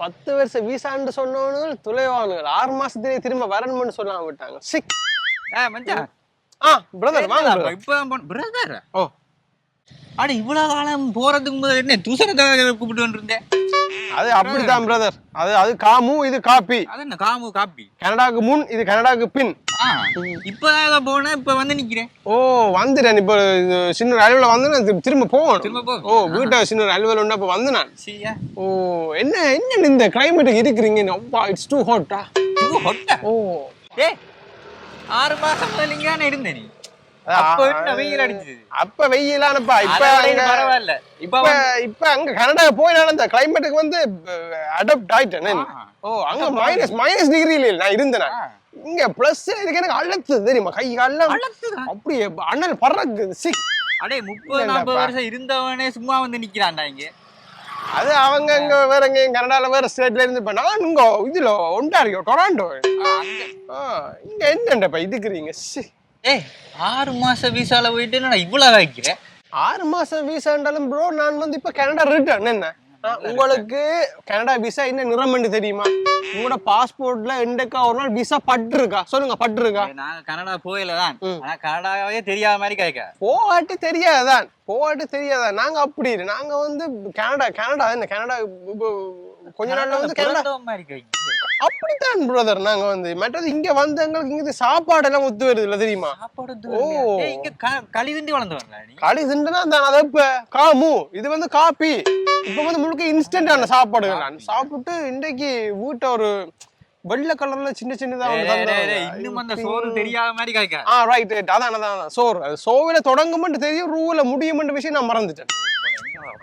பத்து வருஷம் வீசான்னு சொன்னவனுங்க துளைவானுங்க ஆறு மாசத்துலயே திரும்ப வரணும்னு சொல்லாம விட்டாங்க. சிக். மச்சான். ஆ பிரதர் வாங்க போன பிரதர் ஓ. அட இவ்வளவு காலம் போறதுக்கு முதல்ல என்ன தூசணத்தை கூப்பிட்டு இருந்தேன் அது அப்படித்தான் பிரதர் அது அது காமு இது காப்பி. அது என்ன காமு காப்பி? கனடாக்கு முன் இது கனடாக்கு பின். இப்பதான் ஏதோ போனேன் இப்ப வந்து நிக்கிறேன். ஓ வந்துட்டேன். இப்போ சின்ன அலுவல வந்து திரும்ப- போகணும். திரும்ப போ ஓ வீட்டை சின்ன அலுவல் உண்டு அப்போ வந்து நான். ஓ என்ன என்ன இந்த கிளைமேட்டுக்கு இருக்கிறீங்க? It's too. ஹாட்டா ஹொட்டா ஓ. ஏ ஆறு மாசம் முதல்ல இங்க தானே இருந்த நீ. அப்ப வெயிலானப்பா. இப்ப பரவாயில்ல. இப்ப இப்ப அங்க கனடா போய் நான் அந்த கிளைமேட்டுக்கு வந்து அடாப்ட் ஆயிட்டேன். ஓ அங்க மைனஸ் மைனஸ் டிகிரில நான் இருந்தேன். இங்க பிளஸ் இதுக்கு எனக்கு அழுத்துது தெரியுமா? கை கால்லாம். அப்படியே அண்ணல் பறக்குது. சிக் அடே முப்பது நாற்பது. வருஷம் இருந்தவனே சும்மா வந்து நிக்கிறான்டா இங்க. அது அவங்க அங்க வேற எங்க கனடால வேற ஸ்டேட்ல இருந்து இப்ப நான் இங்க இதுல டொராண்டோ ஆ, அங்க. ஆ, இங்க என்னண்டப்பா இதுக்குறீங்க சி. ஏய் ஆறு மாசம் விசால போயிட்டு நான் இவ்வளவு வைக்கிற ஆறு மாசம் விசாண்டாலும் ப்ரோ நான் வந்து இப்ப கனடா ரிட்டர்ன் என்ன? உங்களுக்கு கனடா விசா என்ன நிறமண்டு தெரியுமா? உங்களோட பாஸ்போர்ட்ல எண்டக்கா ஒரு நாள் விசா பட்டிருக்கா? சொல்லுங்க பட்டிருக்கா? நாங்க கனடா போயில தான் ம். ஆனா கனடாவே தெரியாத மாதிரி கேட்க. போகாட்டி தெரியாதான். போகாட்டி தெரியாதான். நாங்க அப்படி. நாங்க வந்து கனடா கனடா என்ன? கனடா கொஞ்ச நாள்ல வந்து கனடா மாதிரி கேட்க. அப்படித்தான் பிரதர் நாங்க வந்து மற்றது இங்க வந்து எங்களுக்கு இங்க சாப்பாடு எல்லாம் ஒத்து வருது இல்ல தெரியுமா? சாப்பாடு ஓ. இங்க களி திண்டி வளர்ந்து வரல களி திண்டுனா தான் அதை இப்ப காமு. இது வந்து காப்பி. இப்ப வந்து முழுக்க இன்ஸ்டன்டான சாப்பாடுகள். நான் சாப்பிட்டு இன்றைக்கு வீட்டை ஒரு வெள்ளை கலர்ல சின்ன சின்னதா இன்னும் அந்த சோறு தெரியாத மாதிரி கேட்க ஆ ரைட் ரைட் அதான் அதான். சோறு. அது சோவில தொடங்குமென்று தெரியும் ரூவில முடியுமென்ற விஷயம் நான் மறந்துட்டேன்.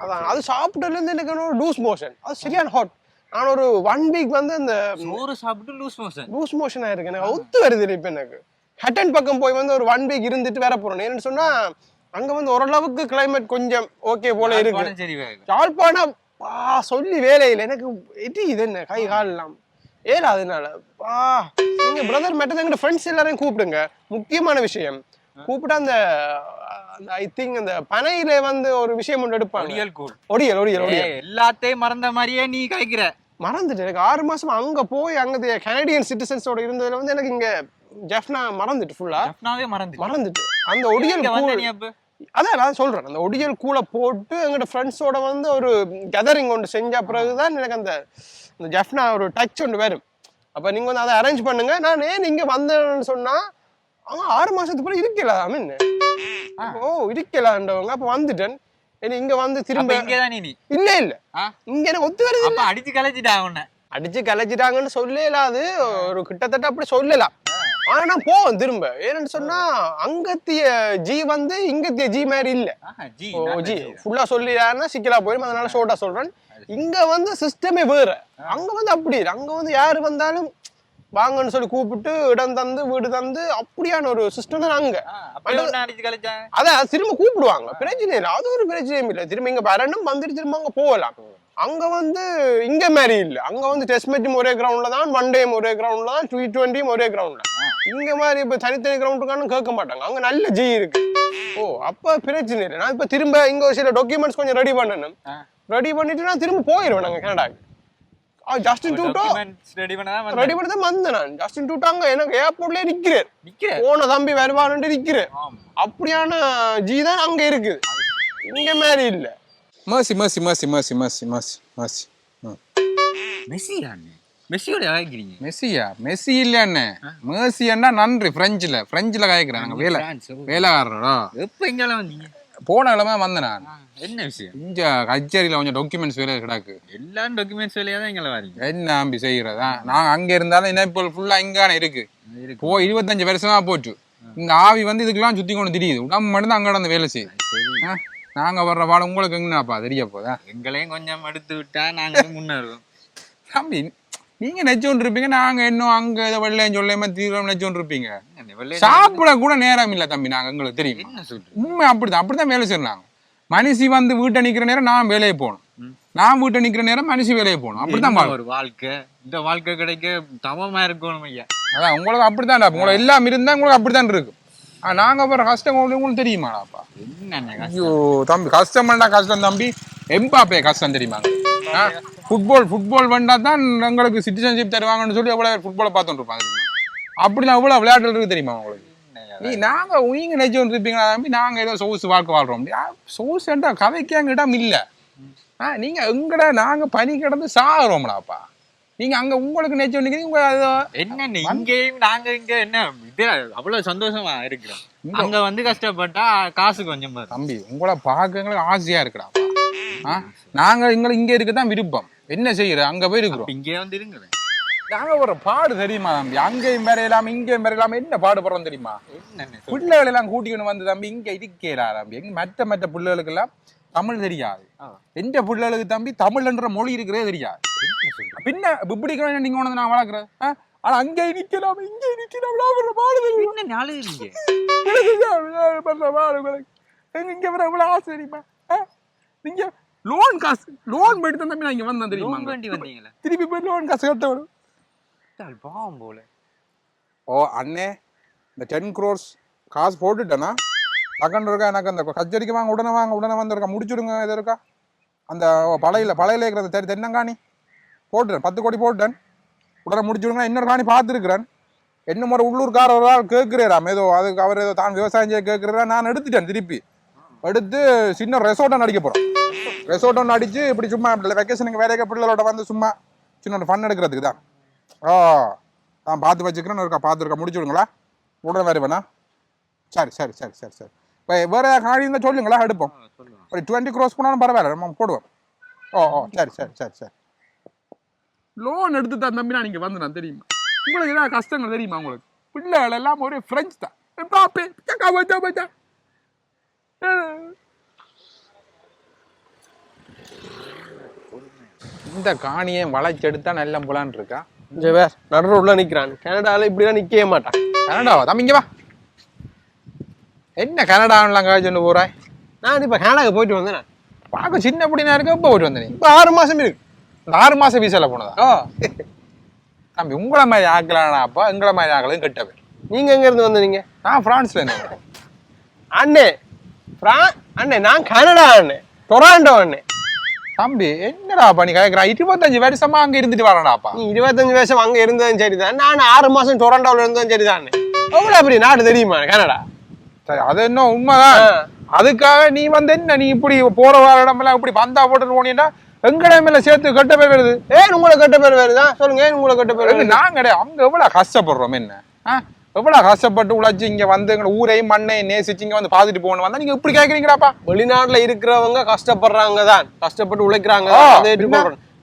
அதான். அது சாப்பிட்டதுல இருந்து எனக்கு லூஸ் மோஷன் அது சரியான ஹாட் நான் ஒரு ஒன் வீக் வந்து அந்த சோறு சாப்பிட்டு லூஸ் மோஷன் லூஸ் மோஷன் ஆயிருக்கு எனக்கு ஒத்து வருது இல்லை இப்ப எனக்கு. ஹட்டன் பக்கம் போய் வந்து ஒரு ஒன் வீக் இருந்துட்டு வேற போறேன் ஏன்னு சொன்னா அங்க வந்து ஓரளவுக்கு கிளைமேட் கொஞ்சம் ஓகே போல இருக்கு. யாழ்ப்பாணம் பா சொல்லி வேலையில் எனக்கு எட்டி இது என்ன? கை கால் எல்லாம் ஏல அதனால பா நீங்க பிரதர் மட்டும் எங்க ஃப்ரெண்ட்ஸ் எல்லாரையும் கூப்பிடுங்க. முக்கியமான விஷயம். கூப்பிட்டு அந்த ஐ திங்க் அந்த பனையில வந்து ஒரு விஷயம் ஒன்று எடுப்பாங்க. ஒடியல் ஒடியல் ஒடியல் எல்லாத்தையும் மறந்த மாதிரியே நீ கேட்கிற மறந்துட்டு எனக்கு ஆறு மாசம் அங்க போய் அங்க கனடியன் சிட்டிசன்ஸோட இருந்ததுல வந்து எனக்கு இங்க ஜெஃப்னா மறந்துட்டு ஃபுல்லா மறந்து மறந்துட்டு. அந்த ஒடியல் அதான் நான் சொல்றேன். அந்த ஒடியல் கூலை போட்டு எங்கிட்ட ஃப்ரெண்ட்ஸோட வந்து ஒரு கேதரிங் ஒன்று செஞ்ச பிறகுதான் எனக்கு அந்த அந்த ஜெஃப்னா ஒரு டச் ஒன்று வரும். அப்ப நீங்க வந்து அதை அரேஞ்ச் பண்ணுங்க. நான் ஏன் இங்க வந்தேன்னு சொன்னா அவங்க ஆறு மாசத்துக்கு பிறகு இருக்கல ஐ மீன் ஓ இருக்கலான்றவங்க அப்ப வந்துட்டேன். இனி இங்க வந்து திரும்ப இங்கதான் நீ? நீ இல்ல. இல்ல? இங்க எனக்கு ஒத்து வருது அப்ப அடிச்சு கலைச்சிட்டா உன்னை? அடிச்சு கலைச்சிட்டாங்கன்னு சொல்லலாது ஒரு கிட்டத்தட்ட அப்படி சொல்லலாம் ஆனா நான் போவேன் திரும்ப. ஏன்னு சொன்னா அங்கத்திய ஜி வந்து இங்கத்திய ஜி மாதிரி இல்ல. ஜி. ஃபுல்லா சொல்லிடாருன்னா சிக்கலா போயிடும் அதனால ஷோர்ட்டா சொல்றேன். இங்க வந்து சிஸ்டமே வேற. அங்க வந்து அப்படி. அங்க வந்து யாரு வந்தாலும் வாங்கன்னு சொல்லி கூப்பிட்டு இடம் தந்து வீடு தந்து அப்படியான ஒரு சிஸ்டம் தான் கலைச்சான் அதான் திரும்ப கூப்பிடுவாங்க. பிரச்சனை இல்லை. அது ஒரு பிரச்சனையும் இல்லை. திரும்ப இங்க வரணும் வந்துட்டு திரும்ப அங்க போகலாம். அங்க வந்து இங்க மாதிரி இல்ல. அங்க வந்து டெஸ்ட் மேட்சும் ஒரே கிரவுண்ட்ல தான் ஒன் டேயும் ஒரே கிரவுண்ட்ல தான் டி டுவெண்ட்டியும் ஒரே கிரவுண்ட்ல இங்க மாதிரி இப்ப தனித்தனி கிரவுண்டுக்கானு கேட்க மாட்டாங்க. அங்க நல்ல ஜி இருக்கு. ஓ அப்ப பிரச்சனை இல்லை. நான் இப்ப திரும்ப இங்க ஒரு சில டாக்குமெண்ட்ஸ் கொஞ்சம் ரெடி பண்ணணும். ரெடி பண்ணிட்டு நான் திரும்ப போயிடுவேன் நாங்க கனடாக்கு ஜஸ்டின் டூட்டோ ரெடி பண்ணதான். ரெடி பண்ணி தான் வந்தேன் நான் ஜஸ்டின் டூட்டோ அங்க எனக்கு ஏர்போர்ட்லயே நிக்கிறேன் நிக்கிற போன தம்பி வருவானுட்டு நிக்கிறேன். அப்படியான ஜி தான் அங்க இருக்குது இங்க மாதிரி இல்ல mercy mercy mercy mercy mercy mercy mercy ம். மெஸ்ஸி அண்ணே மெஸ்ஸியோட வாங்கிக்கிறீங்க மெஸ்ஸியா மெஸ்ஸி இல்லையாண்ணே மேசியன்னா நன்றி பிரெஞ்சில் பிரெஞ்சில் காய்க்கிறேன் நாங்கள் வேலை வேலைக்காரரோ எப்ப இங்கெல்லாம் வந்தீங்க போன கிழமை வந்தேன் நான். என்ன விஷயம்? இங்க கச்சேரியில் கொஞ்சம் டாக்குமெண்ட்ஸ் வேலை கிடக்கு. எல்லா டாக்குமெண்ட்ஸ் வேலையா தான் இங்கே வரீங்க என்ன அம்பி செய்கிறதா நான் அங்கே இருந்தாலும் இணைப்பு ஃபுல்லாக இங்கான இருக்கு. போ இருபத்தஞ்சு வருஷமா போச்சு. இந்த ஆவி வந்து இதுக்கெல்லாம் சுற்றி கொண்டு திரியுது. உடம்பு மட்டும் அங்கே நடந்து வேலை செய்யுது. நாங்க வர்ற பாடம் உங்களுக்கு எங்கன்னாப்பா தெரிய போதா எங்களையும் கொஞ்சம் எடுத்து விட்டா நாங்க முன்னேறுவோம். தம்பி நீங்க நெச்சோண்டு இருப்பீங்க நாங்க இன்னும் அங்க இதை வெள்ளையும் சொல்லாம தீவிரம் நெச்சோண்டு இருப்பீங்க சாப்பிட கூட நேரம் இல்ல தம்பி நாங்க எங்களுக்கு தெரியும். உண்மை அப்படிதான் அப்படிதான் வேலை செய்யறாங்க மனுஷி வந்து வீட்டை நிக்கிற நேரம் நான் வேலையை போகணும். நான் வீட்டை நிக்கிற நேரம் மனுஷி வேலையை போகணும். அப்படிதான். ஒரு வாழ்க்கை? இந்த வாழ்க்கை கிடைக்க தவமா இருக்கணும் ஐயா. அதான் உங்களுக்கு அப்படித்தான் உங்களுக்கு எல்லாம் இருந்தா உங்களுக்கு அப்படித்தான் இருக்கு. ஆனா நாங்க போற கஷ்டம் உங்களுக்கு உங்களுக்கு தெரியுமாடாப்பா என்ன ஐயோ தம்பி கஷ்டம்டா கஷ்டம் தம்பி. எம்பாப்பே கஷ்டம் தெரியுமா? ஃபுட்பால் ஃபுட்பால் வந்தா தான் எங்களுக்கு சிட்டிசன்ஷிப் தருவாங்கன்னு சொல்லி எவ்வளவு பேர் ஃபுட்பாலை பார்த்துட்டு இருப்பாங்க அப்படிலாம் எவ்வளவு விளையாட்டு இருக்கு தெரியுமா உங்களுக்கு? நீ நாங்க நீங்க நினைச்சு இருப்பீங்களா தம்பி? நாங்க ஏதோ சோர்ஸ் வாழ்க்கை வாழ்றோம். சோர்ஸ் கதைக்கு அங்க இடம் இல்ல. ஆ, நீங்க எங்கடா நாங்க பனி கிடந்து சாகுறோம்டாப்பா நீங்க அங்க உங்களுக்கு நினைச்சு நிக்கிறீங்க உங்க என்ன இங்கேயும் நாங்க இங்க என்ன? இது அவ்வளவு சந்தோஷமா இருக்கிறோம். அங்க வந்து கஷ்டப்பட்டா காசு கொஞ்சம் தம்பி உங்களை பார்க்க எங்களுக்கு ஆசையா இருக்குடா. ஆ? நாங்க எங்களை இங்க இருக்க தான் விருப்பம். என்ன செய்யற அங்க போய் இருக்கிறோம் இங்கே வந்து இருங்க நாங்க ஒரு பாடு தெரியுமா தம்பி? அங்கேயும் வரையலாம் இங்கேயும் வரையலாம் என்ன பாடுபடுறோம் தெரியுமா? பிள்ளைகள் எல்லாம் கூட்டிக்கணும் வந்து தம்பி இங்க இருக்கேடா தம்பி. எங்க மற்ற மற்ற பிள்ளைகளுக்கு எல்லாம் தமிழ் தெரியாது. எந்த பிள்ளைகளுக்கு தம்பி தமிழ்ன்ற மொழி இருக்கிறதே தெரியாது. பின்ன இப்படி நீங்க வந்து நான் வளர்க்குறேன்? ஆனா அங்கே நிக்கலாம் இங்கே நிக்கலாம். பாடு நாளு. எங்க இங்க வர ஆசை தெரியுமா? நீங்க லோன் காசு லோன் போயிட்டு தான் தம்பி நான் இங்க வந்தேன் தெரியுமா லோன் வேண்டி வந்தீங்களா திருப்பி போய் லோன் காசு கட்ட வரும் பாவம் போல. ஓ அண்ணே இந்த டென் க்ரோர்ஸ் காசு போட்டுட்டேனா? பக்கன் இருக்கா எனக்கு அந்த கச்சேரிக்கு வாங்க உடனே வாங்க உடனே வந்திருக்கா முடிச்சுடுங்க இது இருக்கா? அந்த பழையில பழையில இருக்கிற அந்த தெ- தென்னங்காணி. போட்டுட்டேன் பத்து கோடி போட்டுட்டேன். உடனே முடிச்சுடுங்க இன்னொரு காணி பார்த்துருக்குறேன். என்ன ஒரு உள்ளூர்காரர் ஒரு ஆள் கேட்குறாராம். ஏதோ அதுக்கு அவர் ஏதோ தான் விவசாயம் செய்ய கேட்குறாரா நான் எடுத்துட்டேன் திருப்பி. எடுத்து சின்ன ரெசார்ட் ஒன்று அடிக்க போகிறோம் ரெசார்ட் ஒன்று அடிச்சு இப்படி சும்மா வெக்கேஷனுக்கு வேற பிள்ளைகளோட வந்து சும்மா சின்ன ஃபன் எடுக்கிறதுக்கு தான். ஆ நான் பார்த்து வச்சுக்கிறேன் இருக்கா? பார்த்துருக்கா முடிச்சு விடுங்களா? உடனே வேறு வேணா சரி சரி சரி சரி சரி. இப்போ வேற காணி இருந்தால் சொல்லுங்களா? எடுப்போம். ஒரு டுவெண்ட்டி க்ரோஸ் போனாலும் பரவாயில்ல நம்ம போடுவோம். ஓ ஓ சரி சரி சரி சரி. லோன் எடுத்து தான் தம்பி நான் இங்கே வந்தேன் தெரியுமா? உங்களுக்கு ஏதாவது கஷ்டங்கள் தெரியுமா உங்களுக்கு? பிள்ளைகள் எல்லாம் ஒரே ஃப்ரெண்ட்ஸ் தான். பாப்பே இந்த காணியை வளைச்செடுத்தா நல்ல புலான் இருக்கா? வேற நடுற உள்ள நிக்கிறான். கனடால இப்படிதான் நிக்கவே மாட்டான். கனடாவா? தம்பி இங்க வா. என்ன கனடாவெல்லாம் காய்ச்சொண்டு போறாய் நான் இப்ப கனடாக்கு போயிட்டு வந்தேன். பார்க்க சின்ன அப்படினா இருக்க இப்போ போயிட்டு வந்த நீ? இப்ப ஆறு மாசம் இருக்கு. இந்த ஆறு மாசம் வீசால போனதா? ஓ தம்பி உங்களை மாதிரி ஆக்கலானாப்பா எங்களை மாதிரி ஆக்கலும் கெட்ட பேர் நீங்க எங்க இருந்து வந்தீங்க? நான் பிரான்ஸ்ல இருந்தேன். அண்ணே பிரான் அண்ணே நான் கனடா அண்ணே டொராண்டோ அண்ணே. தம்பி என்னடாப்பா நீ கேட்குறா இருபத்தஞ்சு வருஷமா அங்க இருந்துட்டு வரடாப்பா நீ இருபத்தஞ்சு வருஷம் அங்க இருந்ததும் சரிதான். நான் ஆறு மாசம் டொராண்டோல இருந்ததும் சரிதான் எவ்வளவு பெரிய நாடு தெரியுமா கனடா? சரி அது என்ன உண்மைதான். அதுக்காக நீ வந்து என்ன நீ இப்படி போற வர இடமெல்லாம் இப்படி பந்தா போட்டு போனீங்கன்னா எங்கட மேல சேர்த்து கெட்ட பேர் வருது? ஏன் உங்களை கெட்ட பேர் வருதா? சொல்லுங்க ஏன் உங்களை கெட்ட பேர் வருது? நான் கிடையாது அங்க எவ்வளவு கஷ்டப்படுறோம் என்ன? ஆ? எவ்வளவு கஷ்டப்பட்டு உழைச்சு இங்க வந்து எங்க ஊரையும் மண்ணையும் நேசிச்சு இங்க வந்து பாத்துட்டு போகணும். வந்தா நீங்க இப்படி கேக்குறீங்களாப்பா? வெளிநாட்டுல இருக்கிறவங்க கஷ்டப்படுறாங்க தான். கஷ்டப்பட்டு உழைக்கிறாங்க.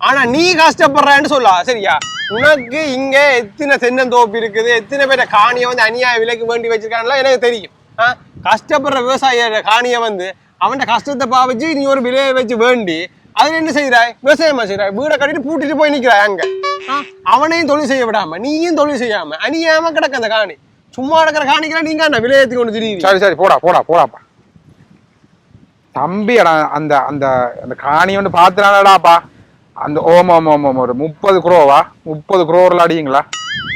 ஆனா நீ கஷ்டப்படுறேன்னு சொல்லா. சரியா? உனக்கு இங்க எத்தனை தென்னந்தோப்பு இருக்குது? எத்தனை பேர காணியை வந்து அநியாய விலைக்கு வேண்டி வச்சிருக்காங்களா எனக்கு தெரியும். கஷ்டப்படுற விவசாயியோட காணியை வந்து அவன்கிட்ட கஷ்டத்தை பாவிச்சு நீ ஒரு விலையை வச்சு வேண்டி அதுல என்ன செய்யறாய்? விவசாயமா செய்யறாய்? வீடை கட்டிட்டு பூட்டிட்டு போய் நிக்கிறாய் அங்க. அவனையும் தொழில் செய்ய விடாம நீயும் தொழில் செய்யாம அநியாயமா கிடக்கு அந்த காணி. சும்மா கிடக்கிற காணிக்கெல்லாம் நீங்க என்ன விலையேற்றி கொண்டு திரியுறீங்க? சரி சரி போடா போடா போடாப்பா. தம்பி அந்த அந்த அந்த காணி வந்து பாத்துனாடாப்பா அந்த ஓம் ஓம் ஓம் ஓம் ஒரு முப்பது குரோவா? முப்பது குரோரில் அடியுங்களா?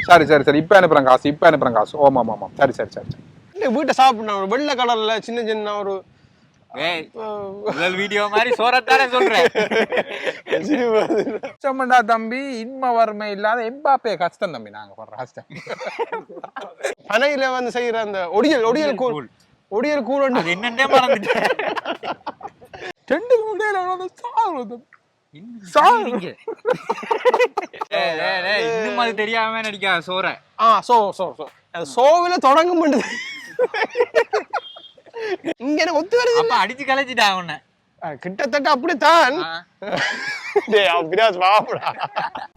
சரி சரி சரி இப்போ அனுப்புறேன் காசு இப்போ அனுப்புறேன் காசு. ஓம் ஓம் ஓம் ஓம். சரி சரி சரி. இல்ல வீட்டை சாப்பிடணும். ஒரு வெள்ளை கலர்ல சின்ன சின்ன ஒரு முதல் வீடியோ மாதிரி சோறத்தானே சொல்றேன். கஷ்டம்டா தம்பி இன்ம வறுமை இல்லாத எம்பாப்பே கஷ்டம் தம்பி நாங்க போடுற கஷ்டம் பனையில வந்து செய்யற அந்த ஒடியல் ஒடியல் கூழ். ஒடியல் கூழ் என்னன்னே மறந்துட்டேன். ரெண்டு முடியல ஏய், ஏய், இன்னும் அது தெரியாம நடிக்கா சோற. ஆ சோ சோ சோ. சோவில தொடங்க மாட்டேது எனக்கு ஒத்து வருது அப்ப அடிச்சு கலைச்சிட்டா உன்னை. கிட்டத்தட்ட அப்படித்தான். அப்படியா வாப்படா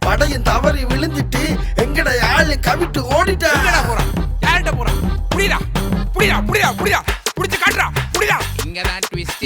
படையும் தவறி விழுந்துட்டு எங்கட ஆளு கவிட்டு ஓடிட்டான் போறான் யார்கிட்ட போறான் புடிடா புடிடா புடிடா புடிடா. புடிச்சு காட்டுறா புடிடா. இங்கதான் ட்விஸ்டே